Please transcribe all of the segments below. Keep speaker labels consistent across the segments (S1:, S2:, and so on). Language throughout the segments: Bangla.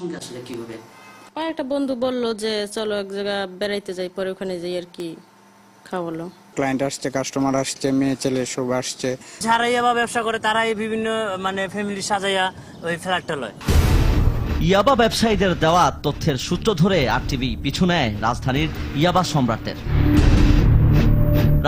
S1: সঙ্গে আসলে কীভাবে
S2: আমার একটা বন্ধু বলল যে চলো এক জায়গা বেড়াইতে যাই পরে ওখানে যাই আর কি খাওয়ালো।
S3: ক্লায়েন্ট আসছে কাস্টমার আসছে মেয়ে ছেলে সব আসছে।
S4: যারা ইয়াবা ব্যবসা করে তারাই বিভিন্ন মানে ফ্যামিলি সাজাইয়া ওই ফ্ল্যাটটা লয়।
S5: ইয়াবা ব্যবসায়ীদের দেওয়া তথ্যের সূত্র ধরে আর টিভি পিছু নেয় রাজধানীর ইয়াবা সম্রাটের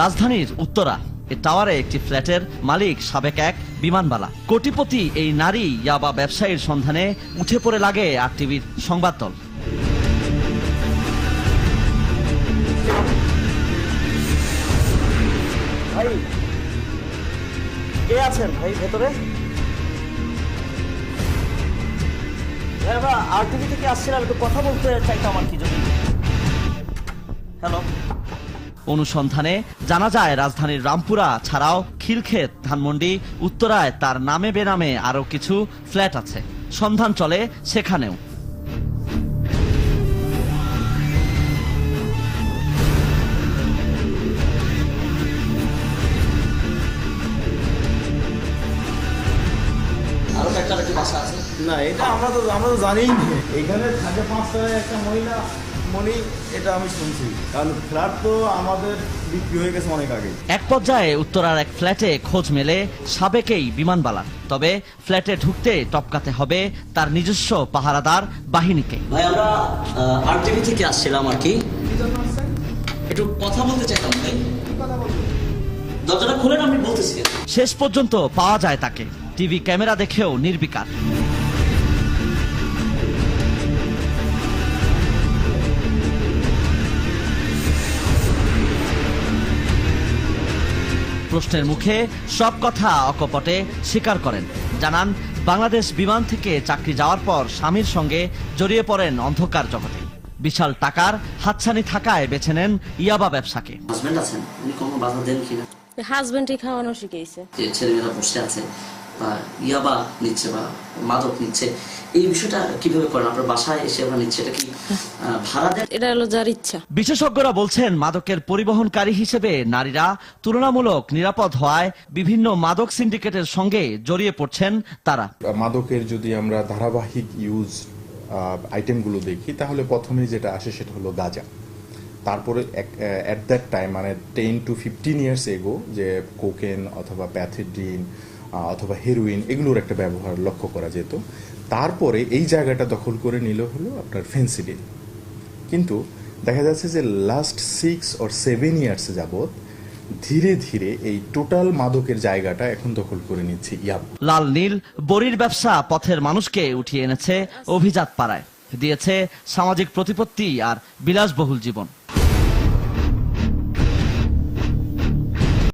S5: রাজধানীর উত্তরা টাওয়ারে একটি ফ্ল্যাটের মালিক সাবেক এক বিমানবালা। কোটিপতি এই নারী ইয়াবা ব্যবসায়ীর সন্ধানে উঠে পড়ে লাগে আর টিভির সংবাদ দল ভাই আছেন? ভাই, ভেতরে? আর টিভি থেকে আসছিলাম? একটু কথা বলতে চাইতাম আর কি যদি? হ্যালো অনুসন্ধানে জানা যায়, রাজধানীর রামপুরা ছাড়াও খিলক্ষেত, ধানমন্ডি, উত্তরায় তার নামে বেনামে আরও কিছু ফ্ল্যাট আছে। সন্ধান চলে সেখানেও।
S1: একটা একটা বাসা আছে?
S6: না এটা আমরা তো আমরা তো জানিই না। এখানে থাকে একটা মহিলা মনি এটা আমি শুনছি। কারণ ফ্ল্যাট তো আমাদের বিক্রি হয়ে গেছে অনেক আগে।
S5: এক পর্যায়ে উত্তরার এক ফ্ল্যাটে খোঁজ মেলে সাবেকেই বিমানবালার তবে ফ্ল্যাটে ঢুকতে টপকাতে হবে তার নিজস্ব পাহারাদার বাহিনীকে।
S1: ভাই আমরা আর থেকে আসছিলাম আর কি। একটু কথা বলতে চাইতাম ভাই। দরজাটা খুলেন আমি বলতেছি।
S5: শেষ পর্যন্ত পাওয়া যায় তাকে। টিভি ক্যামেরা দেখেও নির্বিকার। প্রশ্নের মুখে সব কথা অকপটে স্বীকার করেন। জানান বাংলাদেশ বিমান থেকে চাকরি যাওয়ার পর স্বামীর সঙ্গে জড়িয়ে পড়েন অন্ধকার জগতে। বিশাল টাকার হাতছানি থাকায় বেছে নেন ইয়াবা ব্যবসাকে।
S1: হাজবেন্ড আছেন? উনি কোনো বাধা দেন কিনা?
S2: হাজবেন্ডই খাওয়ানো শিখেছে
S1: ছেলেমেয়েরা বসে আছে ইয়াবা নিচ্ছে বা মাদক নিচ্ছে এই বিষয়টা কীভাবে করেন? আপনার বাসায় এসে ওরা নিচ্ছে এটা কি ভাড়া দেন?
S2: এটা হলো যার ইচ্ছা।
S5: বিশেষজ্ঞরা বলছেন মাদকের পরিবহনকারী হিসেবে নারীরা তুলনামূলক নিরাপদ হওয়ায় বিভিন্ন মাদক সিন্ডিকেটের সঙ্গে জড়িয়ে পড়ছেন তারা।
S7: মাদকের যদি আমরা ধারাবাহিক ইউজ আইটেমগুলো দেখি তাহলে প্রথমেই যেটা আসে সেটা হলো গাঁজা। তারপরে অ্যাট দ্যাট টাইম মানে ten to fifteen years ago যে কোকেন অথবা অথবা হেরোইন এগুলোর একটা ব্যবহার লক্ষ্য করা যেত। তারপরে এই জায়গাটা দখল করে নিল হলো আপনার ফেন্সিডিল কিন্তু দেখা যাচ্ছে যে last six or seven years যাবৎ ধীরে ধীরে এই টোটাল মাদকের জায়গাটা এখন দখল করে নিচ্ছে ইয়াব।
S5: লাল নীল বড়ির ব্যবসা পথের মানুষকে উঠিয়ে এনেছে অভিজাত পাড়ায়। দিয়েছে সামাজিক প্রতিপত্তি আর বিলাসবহুল জীবন।